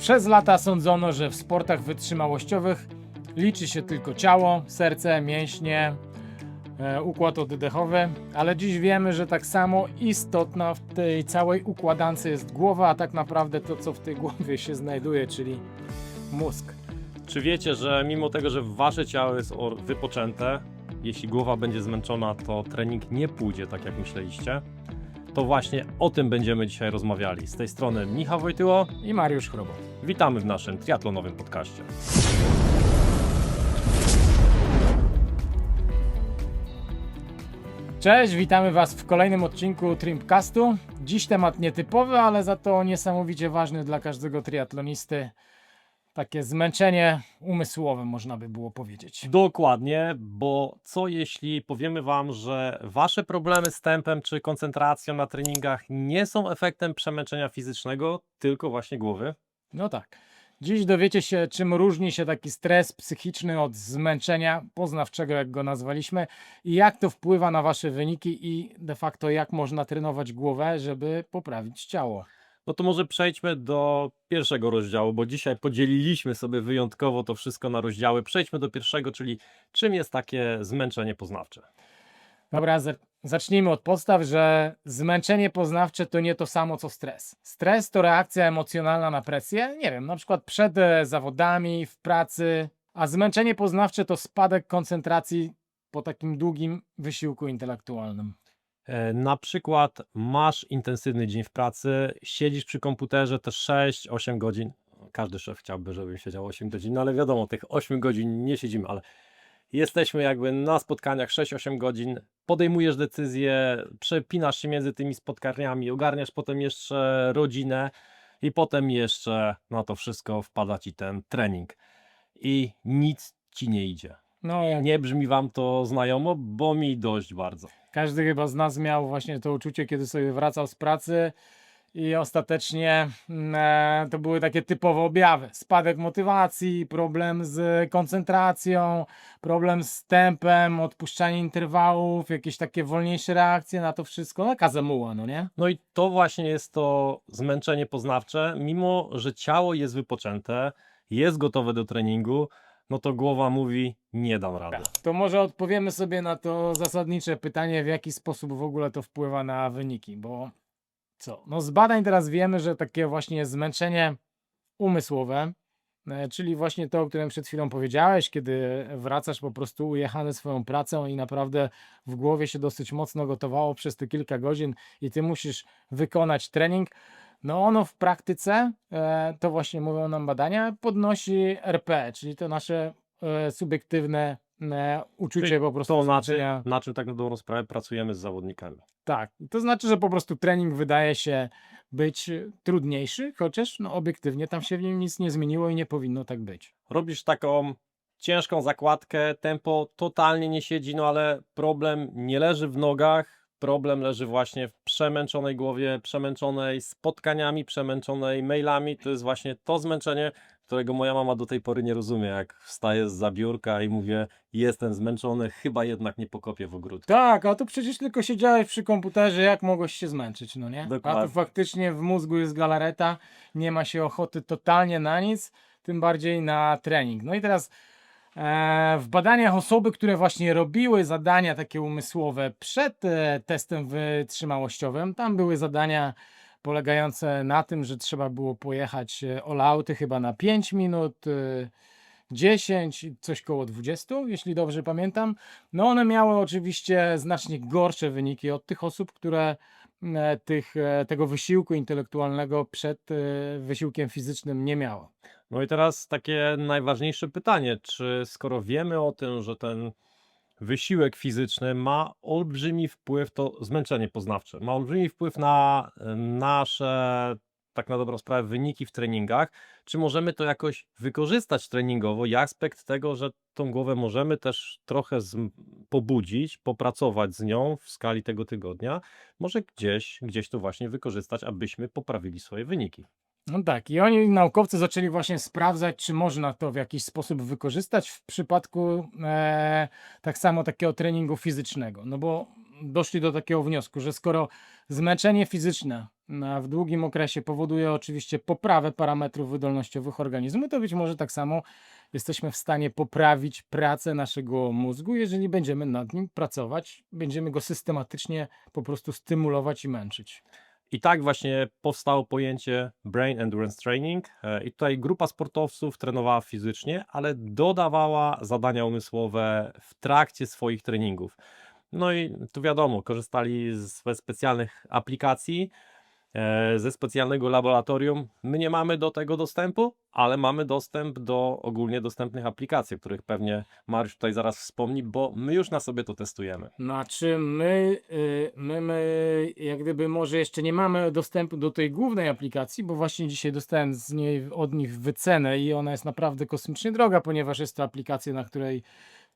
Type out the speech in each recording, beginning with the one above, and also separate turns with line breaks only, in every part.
Przez lata sądzono, że w sportach wytrzymałościowych liczy się tylko ciało, serce, mięśnie, e, układ oddechowy, ale dziś wiemy, że tak samo istotna w tej całej układance jest głowa, a tak naprawdę to, co w tej głowie się znajduje, czyli mózg.
Czy wiecie, że mimo tego, że wasze ciało jest wypoczęte, jeśli głowa będzie zmęczona, to trening nie pójdzie tak jak myśleliście? To właśnie o tym będziemy dzisiaj rozmawiali. Z tej strony Michał Wojtyło.
I Mariusz Chrobot.
Witamy w naszym triatlonowym podcaście.
Cześć, witamy Was w kolejnym odcinku Trimpcastu. Dziś temat nietypowy, ale za to niesamowicie ważny dla każdego triatlonisty. Takie zmęczenie umysłowe, można by było powiedzieć.
Dokładnie, bo co jeśli powiemy wam, że wasze problemy z tempem czy koncentracją na treningach nie są efektem przemęczenia fizycznego, tylko właśnie głowy?
No tak. Dziś dowiecie się, czym różni się taki stres psychiczny od zmęczenia poznawczego, jak go nazwaliśmy, i jak to wpływa na Wasze wyniki i de facto jak można trenować głowę, żeby poprawić ciało.
No to może przejdźmy do pierwszego rozdziału, bo dzisiaj podzieliliśmy sobie wyjątkowo to wszystko na rozdziały. Przejdźmy do pierwszego, czyli czym jest takie zmęczenie poznawcze.
Dobra, za- zacznijmy od podstaw, że zmęczenie poznawcze to nie to samo co stres. Stres to reakcja emocjonalna na presję, nie wiem, na przykład przed e, zawodami, w pracy, a zmęczenie poznawcze to spadek koncentracji po takim długim wysiłku intelektualnym.
E, Na przykład masz intensywny dzień w pracy, siedzisz przy komputerze te 6-8 godzin. Każdy szef chciałby, żebym siedział 8 godzin, no ale wiadomo, tych 8 godzin nie siedzimy, ale jesteśmy jakby na spotkaniach 6-8 godzin, podejmujesz decyzje, przepinasz się między tymi spotkaniami, ogarniasz potem jeszcze rodzinę i potem jeszcze na to wszystko wpada ci ten trening i nic ci nie idzie.
No,
Nie brzmi wam to znajomo, bo mi dość bardzo.
Każdy chyba z nas miał właśnie to uczucie, kiedy sobie wracał z pracy i ostatecznie mm, e, to były takie typowe objawy. Spadek motywacji, problem z koncentracją, problem z tempem, odpuszczanie interwałów, jakieś takie wolniejsze reakcje na to wszystko. No, kazamuła, no nie?
No i to właśnie jest to zmęczenie poznawcze. Mimo, że ciało jest wypoczęte, jest gotowe do treningu, no to głowa mówi, nie dam rady.
To może odpowiemy sobie na to zasadnicze pytanie, w jaki sposób w ogóle to wpływa na wyniki, bo co? No z badań teraz wiemy, że takie właśnie zmęczenie umysłowe, e, czyli właśnie to, o którym przed chwilą powiedziałeś, kiedy wracasz po prostu ujechany swoją pracą i naprawdę w głowie się dosyć mocno gotowało przez te kilka godzin i ty musisz wykonać trening, no ono w praktyce, e, to właśnie mówią nam badania, podnosi RP, czyli to nasze e, subiektywne e, uczucie
Czyli
po prostu
To na czym,
zmęczenia.
na czym tak na dobrą sprawę pracujemy z zawodnikami.
Tak, to znaczy, że po prostu trening wydaje się być trudniejszy, chociaż no, obiektywnie tam się w nim nic nie zmieniło i nie powinno tak być.
Robisz taką ciężką zakładkę, tempo totalnie nie siedzi, no ale problem nie leży w nogach, problem leży właśnie w przemęczonej głowie, przemęczonej spotkaniami, przemęczonej mailami. To jest właśnie to zmęczenie, którego moja mama do tej pory nie rozumie, jak wstaję z biurka i mówię, jestem zmęczony, chyba jednak nie pokopię w ogródku.
Tak, a tu przecież tylko siedziałeś przy komputerze, jak mogłeś się zmęczyć, no nie? A
Dokładnie.
tu faktycznie w mózgu jest galareta, nie ma się ochoty totalnie na nic, tym bardziej na trening. No i teraz w badaniach osoby, które właśnie robiły zadania takie umysłowe przed e, testem wytrzymałościowym, tam były zadania polegające na tym, że trzeba było pojechać e, all-outy chyba na 5 minut, e, 10, i coś koło 20, jeśli dobrze pamiętam. No one miały oczywiście znacznie gorsze wyniki od tych osób, które e, tych, e, tego wysiłku intelektualnego przed e, wysiłkiem fizycznym nie miały.
No i teraz takie najważniejsze pytanie, czy skoro wiemy o tym, że ten wysiłek fizyczny ma olbrzymi wpływ, to zmęczenie poznawcze, ma olbrzymi wpływ na e, nasze, tak na dobrą sprawę, wyniki w treningach, czy możemy to jakoś wykorzystać treningowo i aspekt tego, że tą głowę możemy też trochę zm- pobudzić, popracować z nią w skali tego tygodnia, może gdzieś, gdzieś to właśnie wykorzystać, abyśmy poprawili swoje wyniki.
No tak, i oni, naukowcy, zaczęli właśnie sprawdzać, czy można to w jakiś sposób wykorzystać w przypadku e, tak samo takiego treningu fizycznego. No bo doszli do takiego wniosku, że skoro zmęczenie fizyczne na, w długim okresie powoduje oczywiście poprawę parametrów wydolnościowych organizmu, to być może tak samo jesteśmy w stanie poprawić pracę naszego mózgu, jeżeli będziemy nad nim pracować, będziemy go systematycznie po prostu stymulować i męczyć.
I tak właśnie powstało pojęcie Brain Endurance Training. E, I tutaj grupa sportowców trenowała fizycznie, ale dodawała zadania umysłowe w trakcie swoich treningów. No i tu wiadomo, korzystali ze specjalnych aplikacji, e, ze specjalnego laboratorium. My nie mamy do tego dostępu, ale mamy dostęp do ogólnie dostępnych aplikacji, o których pewnie Mariusz tutaj zaraz wspomni, bo my już na sobie to testujemy.
Znaczy my, y, my, my jak gdyby może jeszcze nie mamy dostępu do tej głównej aplikacji, bo właśnie dzisiaj dostałem z niej od nich wycenę i ona jest naprawdę kosmicznie droga, ponieważ jest to aplikacja, na której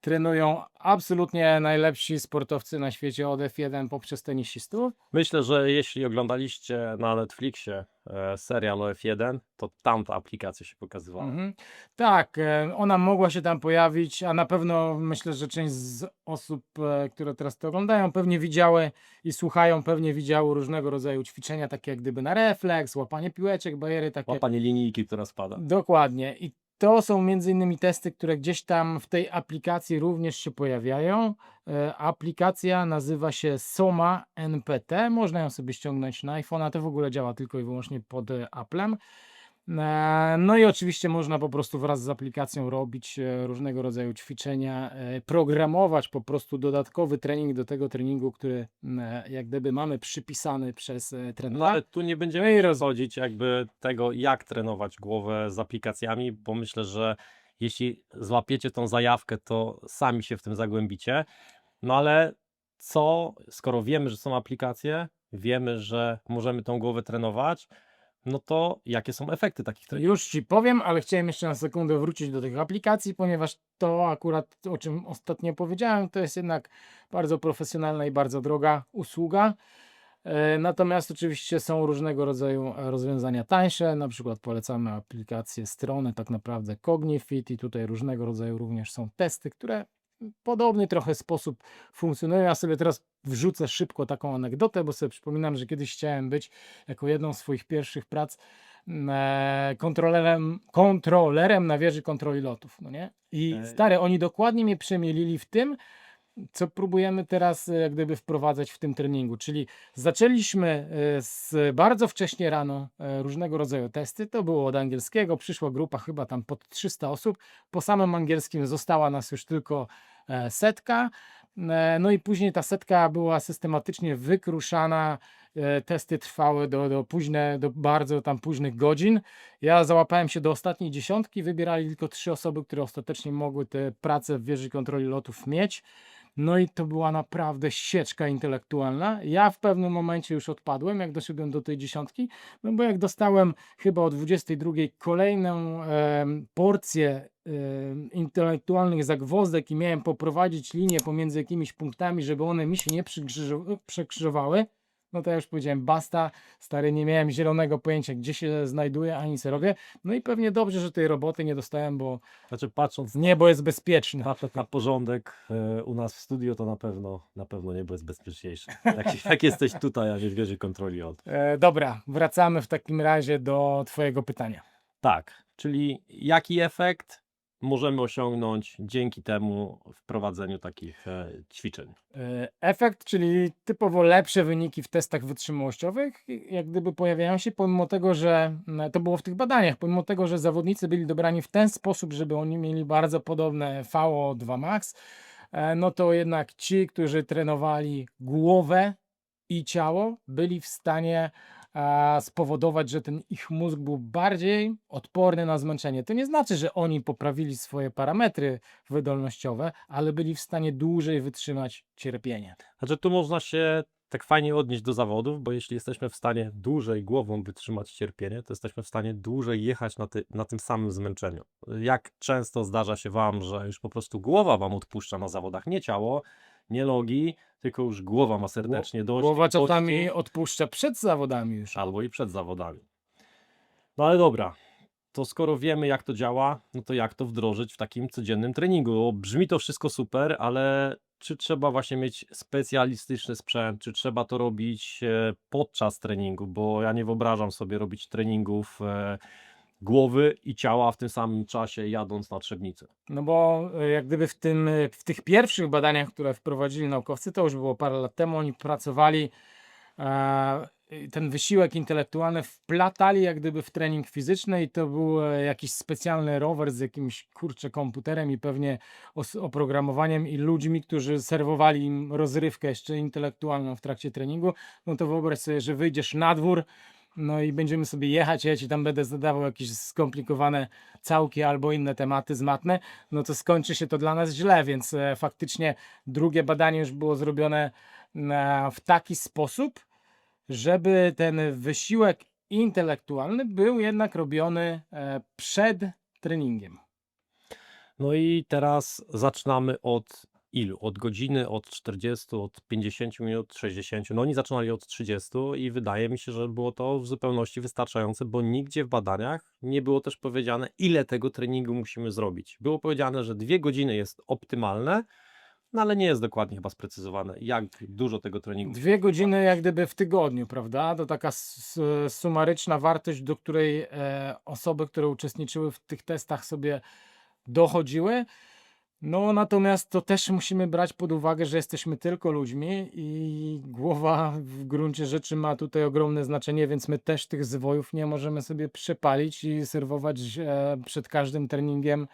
trenują absolutnie najlepsi sportowcy na świecie od F1 poprzez tenisistów.
Myślę, że jeśli oglądaliście na Netflixie e, serial o F1, to tam ta aplikacja się pokazywała.
Mhm. Tak, e, ona mogła się tam pojawić, a na pewno myślę, że część z osób, e, które teraz to oglądają, pewnie widziały i słuchają, pewnie widziały różnego rodzaju ćwiczenia, takie jak gdyby na refleks, łapanie piłeczek, bariery, takie.
Łapanie linijki, która spada.
Dokładnie. I to są między innymi testy, które gdzieś tam w tej aplikacji również się pojawiają. E, Aplikacja nazywa się Soma NPT. Można ją sobie ściągnąć na iPhone'a. To w ogóle działa tylko i wyłącznie pod e, Applem. E, No i oczywiście można po prostu wraz z aplikacją robić e, różnego rodzaju ćwiczenia, e, programować po prostu dodatkowy trening do tego treningu, który m, e, jak gdyby mamy przypisany przez
No
trenera.
ale tu nie
No
będziemy rozchodzić jakby tego, jak trenować głowę z aplikacjami, bo myślę, że jeśli złapiecie tą zajawkę, to sami się w tym zagłębicie. No ale co, skoro wiemy, że są aplikacje, wiemy, że możemy tą głowę trenować, no to jakie są efekty takich treningów?
Już ci powiem, ale chciałem jeszcze na sekundę wrócić do tych aplikacji, ponieważ to akurat, o czym ostatnio powiedziałem, to jest jednak bardzo profesjonalna i bardzo droga usługa. E, Natomiast oczywiście są różnego rodzaju rozwiązania tańsze, na przykład polecamy aplikację strony tak naprawdę Cognifit i tutaj różnego rodzaju również są testy, które podobny trochę sposób funkcjonują. Ja sobie teraz wrzucę szybko taką anegdotę, bo sobie przypominam, że kiedyś chciałem być jako jedną z swoich pierwszych prac mm, e, kontrolerem, kontrolerem na wieży kontroli lotów, no nie? I stary, oni dokładnie mnie przemielili w tym, próbujemy teraz e, jak gdyby wprowadzać w tym treningu, czyli zaczęliśmy e, z bardzo wcześnie rano e, różnego rodzaju testy, to było od angielskiego, przyszła grupa chyba tam pod 300 osób, po samym angielskim została nas już tylko setka, no i później ta setka była systematycznie wykruszana, testy trwały do, do późne, do bardzo tam późnych godzin. Ja załapałem się do ostatniej dziesiątki, wybierali tylko trzy osoby, które ostatecznie mogły te prace w wieży kontroli lotów mieć. No i to była naprawdę sieczka intelektualna. Ja w pewnym momencie już odpadłem, jak doszedłem do tej dziesiątki, no bo jak dostałem chyba o 22 kolejną em, porcję em, intelektualnych zagwozdek i miałem poprowadzić linię pomiędzy jakimiś punktami, żeby one mi się nie przekrzyżowały, no to ja już powiedziałem basta, stary, nie miałem zielonego pojęcia, gdzie się znajduję, ani co robię. No i pewnie dobrze, że tej roboty nie dostałem, bo
Znaczy patrząc
niebo jest bezpieczne.
na, na porządek e, u nas w studio, to na pewno, na pewno nie jest bezpieczniejsze. Jak, jak jesteś tutaj, a nie w wieży kontroli od.
E, dobra, wracamy w takim razie do Twojego pytania.
Tak, czyli jaki efekt możemy osiągnąć dzięki temu wprowadzeniu takich e, ćwiczeń?
E, Efekt, czyli typowo lepsze wyniki w testach wytrzymałościowych, jak gdyby pojawiają się, pomimo tego, że to było w tych badaniach, pomimo tego, że zawodnicy byli dobrani w ten sposób, żeby oni mieli bardzo podobne VO2 max, e, no to jednak ci, którzy trenowali głowę i ciało, byli w stanie spowodować, że ten ich mózg był bardziej odporny na zmęczenie. To nie znaczy, że oni poprawili swoje parametry wydolnościowe, ale byli w stanie dłużej wytrzymać cierpienie.
Znaczy tu można się tak fajnie odnieść do zawodów, bo jeśli jesteśmy w stanie dłużej głową wytrzymać cierpienie, to jesteśmy w stanie dłużej jechać na, ty, na tym samym zmęczeniu. Jak często zdarza się Wam, że już po prostu głowa Wam odpuszcza na zawodach, nie ciało, nie nogi, tylko już głowa ma serdecznie dość.
Głowa czasami odpuszcza przed zawodami już.
Albo i przed zawodami. No ale dobra, to skoro wiemy jak to działa, no to jak to wdrożyć w takim codziennym treningu? Brzmi to wszystko super, ale czy trzeba właśnie mieć specjalistyczny sprzęt, czy trzeba to robić e, podczas treningu, bo ja nie wyobrażam sobie robić treningów e, głowy i ciała w tym samym czasie jadąc na trzebnicę.
No bo e, jak gdyby w, tym, e, w tych pierwszych badaniach, które wprowadzili naukowcy, to już było parę lat temu, oni pracowali, e, ten wysiłek intelektualny wplatali jak gdyby w trening fizyczny i to był jakiś specjalny rower z jakimś kurczę komputerem i pewnie os- oprogramowaniem i ludźmi, którzy serwowali im rozrywkę jeszcze intelektualną w trakcie treningu. No to wyobraź sobie, że wyjdziesz na dwór, no i będziemy sobie jechać, ja ci tam będę zadawał jakieś skomplikowane całki albo inne tematy zmatne, no to skończy się to dla nas źle, więc e, faktycznie drugie badanie już było zrobione e, w taki sposób, żeby ten wysiłek intelektualny był jednak robiony e, przed treningiem.
No i teraz zaczynamy od ilu? Od godziny, od 40, od 50 minut, 60. No oni zaczynali od 30 i wydaje mi się, że było to w zupełności wystarczające, bo nigdzie w badaniach nie było też powiedziane, ile tego treningu musimy zrobić. Było powiedziane, że dwie godziny jest optymalne, no ale nie jest dokładnie chyba sprecyzowane, jak dużo tego treningu.
Dwie godziny jak gdyby w tygodniu, prawda? To taka sumaryczna wartość, do której e, osoby, które uczestniczyły w tych testach sobie dochodziły. No natomiast to też musimy brać pod uwagę, że jesteśmy tylko ludźmi i głowa w gruncie rzeczy ma tutaj ogromne znaczenie, więc my też tych zwojów nie możemy sobie przepalić i serwować e, przed każdym treningiem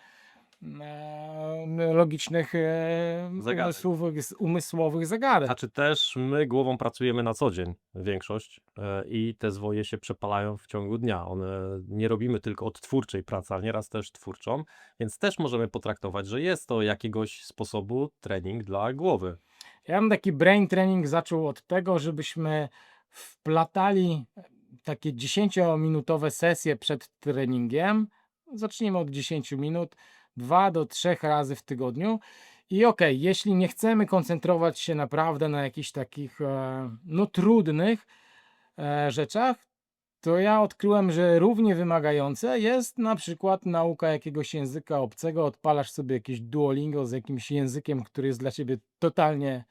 e, logicznych e,
Zagadek.
umysłowych, umysłowych zagadek.
Znaczy też my głową pracujemy na co dzień, większość, e, i te zwoje się przepalają w ciągu dnia. One nie robimy tylko odtwórczej pracy, ale nieraz też twórczą, więc też możemy potraktować, że jest to jakiegoś sposobu trening dla głowy.
Ja bym taki brain training zaczął od tego, żebyśmy wplatali takie 10-minutowe sesje przed treningiem. Zacznijmy od 10 minut, 2 do 3 razy w tygodniu. I okej, jeśli nie chcemy koncentrować się naprawdę na jakichś takich e, no trudnych e, rzeczach, to ja odkryłem, że równie wymagające jest na przykład nauka jakiegoś języka obcego. Odpalasz sobie jakieś Duolingo z jakimś językiem, który jest dla ciebie totalnie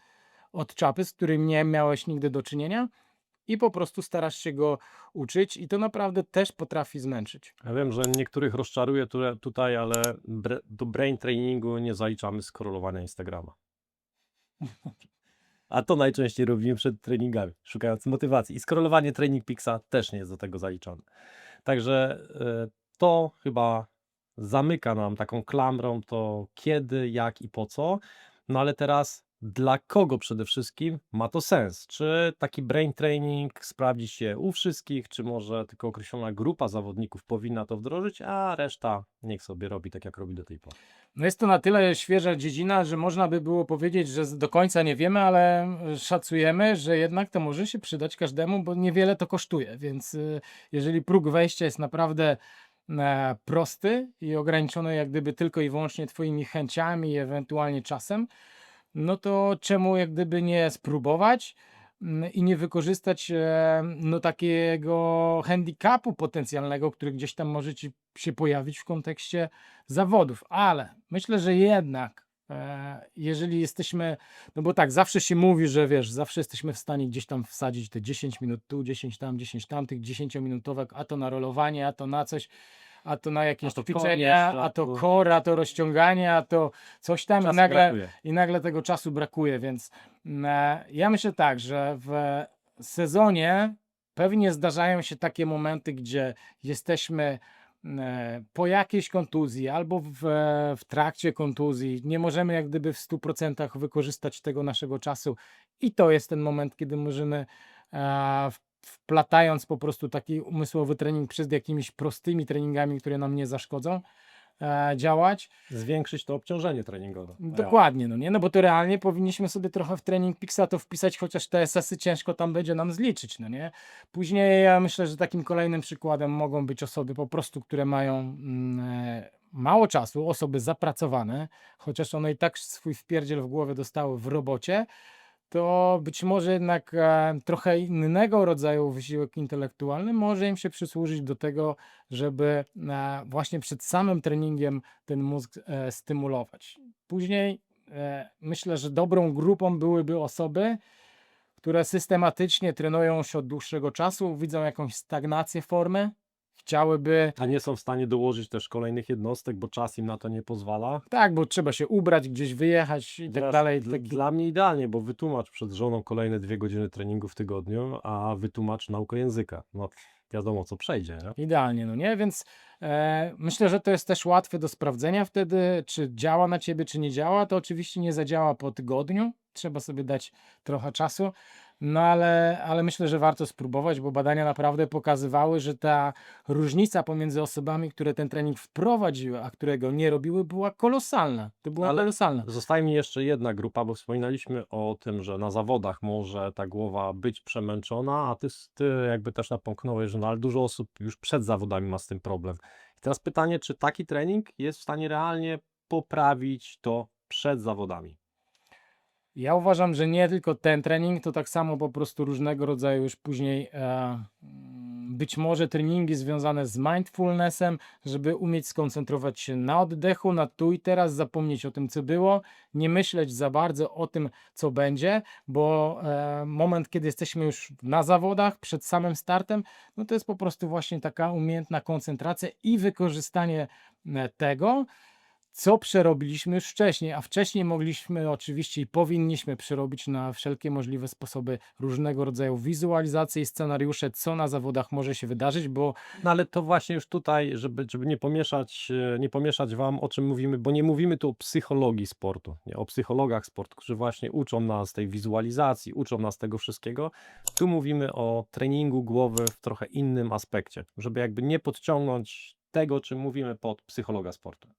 od czapy, z którym nie miałeś nigdy do czynienia i po prostu starasz się go uczyć i to naprawdę też potrafi zmęczyć.
Ja wiem, że niektórych rozczaruje tu- tutaj, ale do brain trainingu nie zaliczamy skorolowania Instagrama. A to najczęściej robimy przed treningami, szukając motywacji. I skorolowanie Training Pixa też nie jest do tego zaliczone. Także e, to chyba zamyka nam taką klamrą to kiedy, jak i po co. No ale teraz dla kogo przede wszystkim ma to sens? Czy taki brain training sprawdzi się u wszystkich, czy może tylko określona grupa zawodników powinna to wdrożyć, a reszta niech sobie robi tak, jak robi do tej pory.
No jest to na tyle świeża dziedzina, że można by było powiedzieć, że do końca nie wiemy, ale e, szacujemy, że jednak to może się przydać każdemu, bo niewiele to kosztuje. Więc y, jeżeli próg wejścia jest naprawdę e, prosty i ograniczony jak gdyby tylko i wyłącznie Twoimi chęciami i ewentualnie czasem, no to czemu jak gdyby nie spróbować mm, i nie wykorzystać e, no takiego handicapu potencjalnego, który gdzieś tam może ci się pojawić w kontekście zawodów, ale myślę, że jednak e, jeżeli jesteśmy, no bo tak, zawsze się mówi, że wiesz, zawsze jesteśmy w stanie gdzieś tam wsadzić te 10 minut tu, 10 tam, 10 tam, tych 10-minutowek, a to na rolowanie, a to na coś, a to na jakieś
A to
ćwiczenia,
konie,
a to
szlaku.
kor, a to rozciąganie, a to coś tam i nagle,
brakuje.
i nagle tego czasu brakuje, więc mm, e, ja myślę tak, że w sezonie pewnie zdarzają się takie momenty, gdzie jesteśmy e, po jakiejś kontuzji albo w, w trakcie kontuzji, nie możemy jak gdyby w 100% wykorzystać tego naszego czasu i to jest ten moment, kiedy możemy e, w- wplatając po prostu taki umysłowy trening przed jakimiś prostymi treningami, które nam nie zaszkodzą, e, działać.
Zwiększyć to obciążenie treningowe.
Dokładnie, no nie? No bo to realnie powinniśmy sobie trochę w trening Pixa to wpisać, chociaż te SS-y ciężko tam będzie nam zliczyć, no nie? Później ja myślę, że takim kolejnym przykładem mogą być osoby po prostu, które mają mm, e, mało czasu, osoby zapracowane, chociaż one i tak swój wpierdziel w głowę dostały w robocie, to być może jednak e, trochę innego rodzaju wysiłek intelektualny może im się przysłużyć do tego, żeby e, właśnie przed samym treningiem ten mózg e, stymulować. Później myślę, że dobrą grupą byłyby osoby, które systematycznie trenują się od dłuższego czasu, widzą jakąś stagnację formy, chciałyby,
A nie są w stanie dołożyć też kolejnych jednostek, bo czas im na to nie pozwala.
tak, bo trzeba się ubrać, gdzieś wyjechać i tak
Teraz
dalej.
Dla, dla mnie idealnie, bo wytłumacz przed żoną kolejne dwie godziny treningu w tygodniu, a wytłumacz naukę języka. No wiadomo, co przejdzie, nie?
Idealnie, no nie? Więc e, myślę, że to jest też łatwe do sprawdzenia wtedy, czy działa na ciebie, czy nie działa. To oczywiście nie zadziała po tygodniu. Trzeba sobie dać trochę czasu. No ale, ale myślę, że warto spróbować, bo badania naprawdę pokazywały, że ta różnica pomiędzy osobami, które ten trening wprowadziły, a które go nie robiły, była kolosalna. To była
Ale-
kolosalna.
Zostaje mi jeszcze jedna grupa, bo wspominaliśmy o tym, że na zawodach może ta głowa być przemęczona, a ty, ty jakby też napomknąłeś, że no, ale dużo osób już przed zawodami ma z tym problem. I teraz pytanie, czy taki trening jest w stanie realnie poprawić to przed zawodami?
Ja uważam, że nie tylko ten trening, to tak samo po prostu różnego rodzaju już później e, mm, być może treningi związane z mindfulnessem, żeby umieć skoncentrować się na oddechu, na tu i teraz, zapomnieć o tym, co było, nie myśleć za bardzo o tym, co będzie, bo e, moment, kiedy jesteśmy już na zawodach, przed samym startem, no to jest po prostu właśnie taka umiejętna koncentracja i wykorzystanie e, tego, co przerobiliśmy już wcześniej, a wcześniej mogliśmy oczywiście i powinniśmy przerobić na wszelkie możliwe sposoby różnego rodzaju wizualizacje i scenariusze, co na zawodach może się wydarzyć, bo
No ale to właśnie już tutaj, żeby, żeby nie, pomieszać, e, nie pomieszać wam, o czym mówimy, bo nie mówimy tu o psychologii sportu, nie, o psychologach sportu, którzy właśnie uczą nas tej wizualizacji, uczą nas tego wszystkiego. Tu mówimy o treningu głowy w trochę innym aspekcie, żeby jakby nie podciągnąć tego, czym mówimy pod psychologa sportu.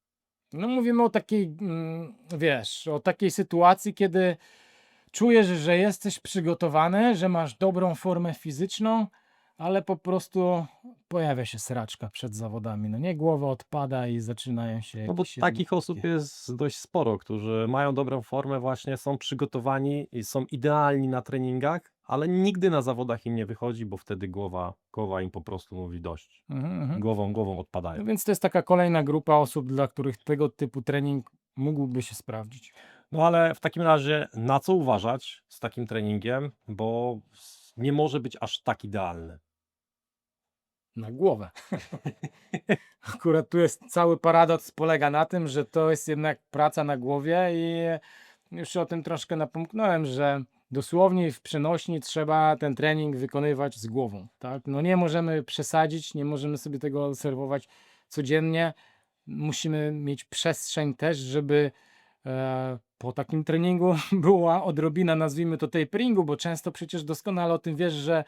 No mówimy o takiej, mm, wiesz, o takiej sytuacji, kiedy czujesz, że jesteś przygotowany, że masz dobrą formę fizyczną, ale po prostu pojawia się sraczka przed zawodami. No nie, głowa odpada i zaczynają się
No bo
jakieś
takich
jednostki.
osób jest dość sporo, którzy mają dobrą formę, właśnie są przygotowani i są idealni na treningach, ale nigdy na zawodach im nie wychodzi, bo wtedy głowa, głowa im po prostu mówi dość.
Mhm, mhm.
Głową, głową
No
odpadają.
więc to jest taka kolejna grupa osób, dla których tego typu trening mógłby się sprawdzić.
No ale w takim razie na co uważać z takim treningiem, bo nie może być aż tak idealny.
Na głowę. Akurat tu jest cały paradoks, polega na tym, że to jest jednak praca na głowie i już o tym troszkę napomknąłem, że dosłownie w przenośni trzeba ten trening wykonywać z głową. Tak? No nie możemy przesadzić, nie możemy sobie tego obserwować codziennie. Musimy mieć przestrzeń też, żeby e, po takim treningu była odrobina, nazwijmy to taperingu, bo często przecież doskonale o tym wiesz, że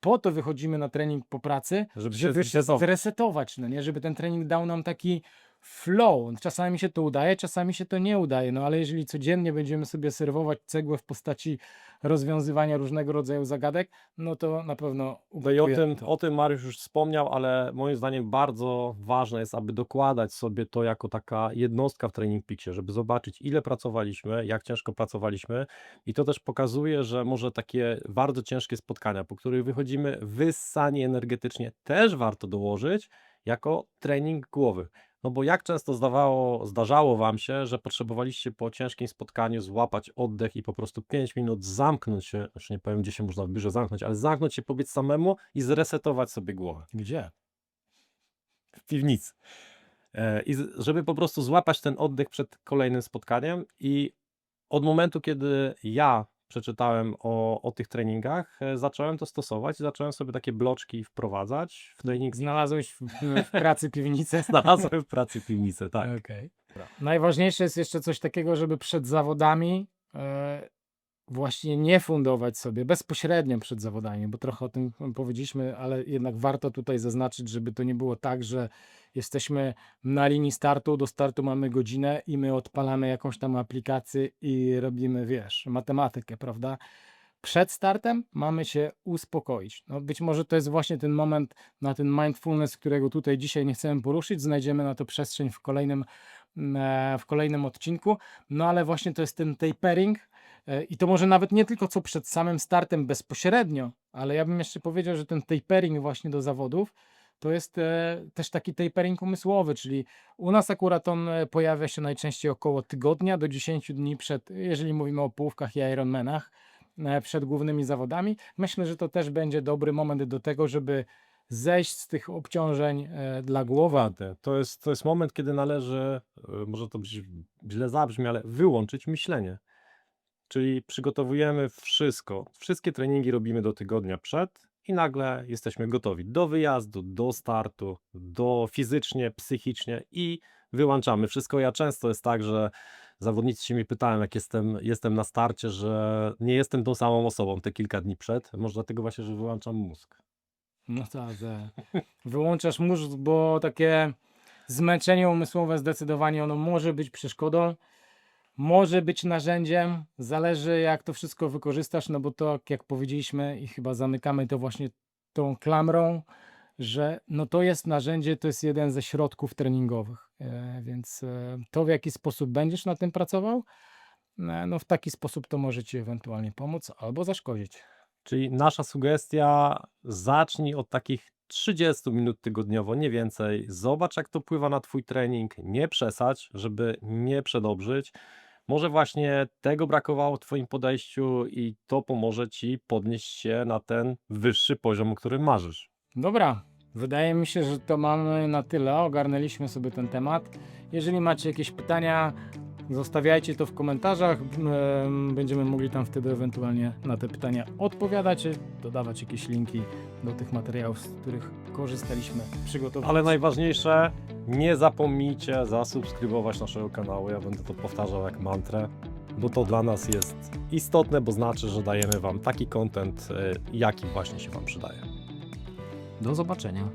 po to wychodzimy na trening po pracy,
Żeby się
żeby się
zresetować.
zresetować, no nie? Żeby ten trening dał nam taki flow. Czasami się to udaje, czasami się to nie udaje, no ale jeżeli codziennie będziemy sobie serwować cegłę w postaci rozwiązywania różnego rodzaju zagadek, no to na pewno
No i o tym,
to.
o tym Mariusz już wspomniał, ale moim zdaniem bardzo ważne jest, aby dokładać sobie to jako taka jednostka w Training Peaksie, żeby zobaczyć ile pracowaliśmy, jak ciężko pracowaliśmy i to też pokazuje, że może takie bardzo ciężkie spotkania, po których wychodzimy wyssani energetycznie, też warto dołożyć jako trening głowy. No bo jak często zdawało, zdarzało Wam się, że potrzebowaliście po ciężkim spotkaniu złapać oddech i po prostu 5 minut zamknąć się, znaczy nie powiem, gdzie się można w biurze zamknąć, ale zamknąć się, pobiec samemu i zresetować sobie głowę
Gdzie?
w piwnicy. E, I żeby po prostu złapać ten oddech przed kolejnym spotkaniem i od momentu, kiedy ja przeczytałem o, o tych treningach, e, zacząłem to stosować, zacząłem sobie takie bloczki wprowadzać w trening
Znalazłeś w, w pracy piwnicę?
Znalazłem w pracy piwnicę, tak.
Okej. Najważniejsze jest jeszcze coś takiego, żeby przed zawodami e, właśnie nie fundować sobie bezpośrednio przed zawodami, bo trochę o tym powiedzieliśmy, ale jednak warto tutaj zaznaczyć, żeby to nie było tak, że jesteśmy na linii startu, do startu mamy godzinę i my odpalamy jakąś tam aplikację i robimy, wiesz, matematykę, prawda? Przed startem mamy się uspokoić. No być może to jest właśnie ten moment na ten mindfulness, którego tutaj dzisiaj nie chcemy poruszyć. Znajdziemy na to przestrzeń w kolejnym, e, w kolejnym odcinku. No ale właśnie to jest ten tapering. E, I to może nawet nie tylko co przed samym startem bezpośrednio, ale ja bym jeszcze powiedział, że ten tapering właśnie do zawodów to jest e, też taki tapering umysłowy, czyli u nas akurat on e, pojawia się najczęściej około tygodnia do 10 dni przed, jeżeli mówimy o połówkach i Ironmanach, przed głównymi zawodami. Myślę, że to też będzie dobry moment do tego, żeby zejść z tych obciążeń dla głowy.
To jest, to jest moment, kiedy należy, może to źle zabrzmi, ale wyłączyć myślenie. Czyli przygotowujemy wszystko, wszystkie treningi robimy do tygodnia przed i nagle jesteśmy gotowi do wyjazdu, do startu, do fizycznie, psychicznie i wyłączamy wszystko. Ja często jest tak, że zawodnicy się mnie pytają, jak jestem, jestem na starcie, że nie jestem tą samą osobą te kilka dni przed. Może dlatego właśnie, że wyłączam mózg.
No tak, wyłączasz mózg, bo takie zmęczenie umysłowe zdecydowanie ono może być przeszkodą, może być narzędziem, zależy jak to wszystko wykorzystasz, no bo to jak powiedzieliśmy i chyba zamykamy to właśnie tą klamrą, że no to jest narzędzie, to jest jeden ze środków treningowych, e, więc e, to w jaki sposób będziesz na tym pracował, e, no w taki sposób to może Ci ewentualnie pomóc albo zaszkodzić.
Czyli nasza sugestia, zacznij od takich 30 minut tygodniowo, nie więcej. Zobacz, jak to wpływa na Twój trening. Nie przesadź, żeby nie przedobrzyć. Może właśnie tego brakowało w Twoim podejściu i to pomoże Ci podnieść się na ten wyższy poziom, o którym marzysz.
Dobra, wydaje mi się, że to mamy na tyle. Ogarnęliśmy sobie ten temat. Jeżeli macie jakieś pytania, zostawiajcie to w komentarzach. Em, Będziemy mogli tam wtedy ewentualnie na te pytania odpowiadać, dodawać jakieś linki do tych materiałów, z których korzystaliśmy przygotowując.
Ale najważniejsze, nie zapomnijcie zasubskrybować naszego kanału. Ja będę to powtarzał jak mantrę, bo to dla nas jest istotne, bo znaczy, że dajemy Wam taki content, y, jaki właśnie się Wam przydaje.
Do zobaczenia.